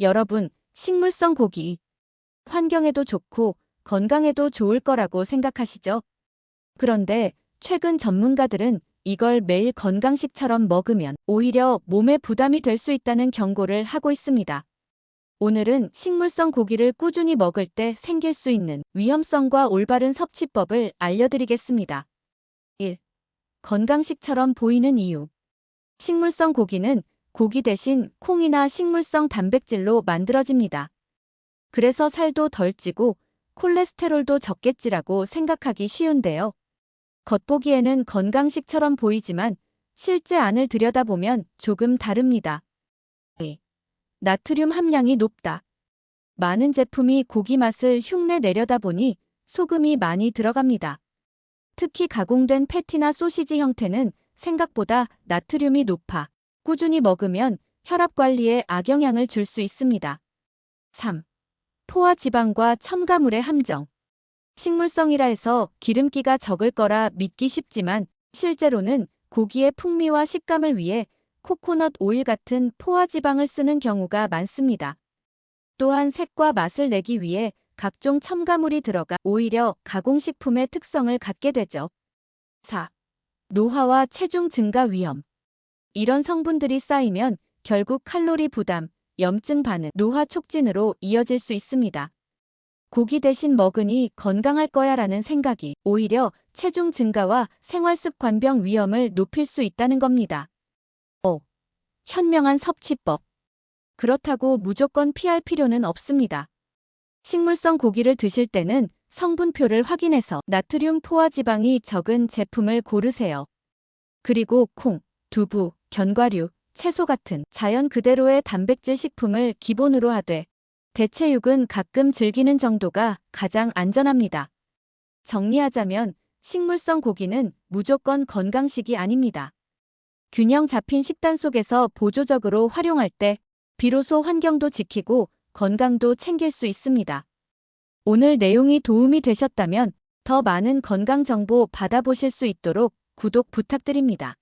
여러분, 식물성 고기. 환경에도 좋고 건강에도 좋을 거라고 생각하시죠? 그런데 최근 전문가들은 이걸 매일 건강식처럼 먹으면 오히려 몸에 부담이 될 수 있다는 경고를 하고 있습니다. 오늘은 식물성 고기를 꾸준히 먹을 때 생길 수 있는 위험성과 올바른 섭취법을 알려드리겠습니다. 1. 건강식처럼 보이는 이유. 식물성 고기는 고기 대신 콩이나 식물성 단백질로 만들어집니다. 그래서 살도 덜 찌고 콜레스테롤도 적게 찌라고 생각하기 쉬운데요. 겉보기에는 건강식처럼 보이지만 실제 안을 들여다보면 조금 다릅니다. 2. 나트륨 함량이 높다. 많은 제품이 고기 맛을 흉내 내려다 보니 소금이 많이 들어갑니다. 특히 가공된 패티나 소시지 형태는 생각보다 나트륨이 높아 꾸준히 먹으면 혈압 관리에 악영향을 줄 수 있습니다. 3. 포화 지방과 첨가물의 함정. 식물성이라 해서 기름기가 적을 거라 믿기 쉽지만 실제로는 고기의 풍미와 식감을 위해 코코넛 오일 같은 포화 지방을 쓰는 경우가 많습니다. 또한 색과 맛을 내기 위해 각종 첨가물이 들어가 오히려 가공식품의 특성을 갖게 되죠. 4. 노화와 체중 증가 위험. 이런 성분들이 쌓이면 결국 칼로리 부담, 염증 반응, 노화 촉진으로 이어질 수 있습니다. 고기 대신 먹으니 건강할 거야 라는 생각이 오히려 체중 증가와 생활습관병 위험을 높일 수 있다는 겁니다. 5. 현명한 섭취법. 그렇다고 무조건 피할 필요는 없습니다. 식물성 고기를 드실 때는 성분표를 확인해서 나트륨 포화 지방이 적은 제품을 고르세요. 그리고 콩, 두부, 견과류, 채소 같은 자연 그대로의 단백질 식품을 기본으로 하되 대체육은 가끔 즐기는 정도가 가장 안전합니다. 정리하자면 식물성 고기는 무조건 건강식이 아닙니다. 균형 잡힌 식단 속에서 보조적으로 활용할 때 비로소 환경도 지키고 건강도 챙길 수 있습니다. 오늘 내용이 도움이 되셨다면 더 많은 건강 정보 받아보실 수 있도록 구독 부탁드립니다.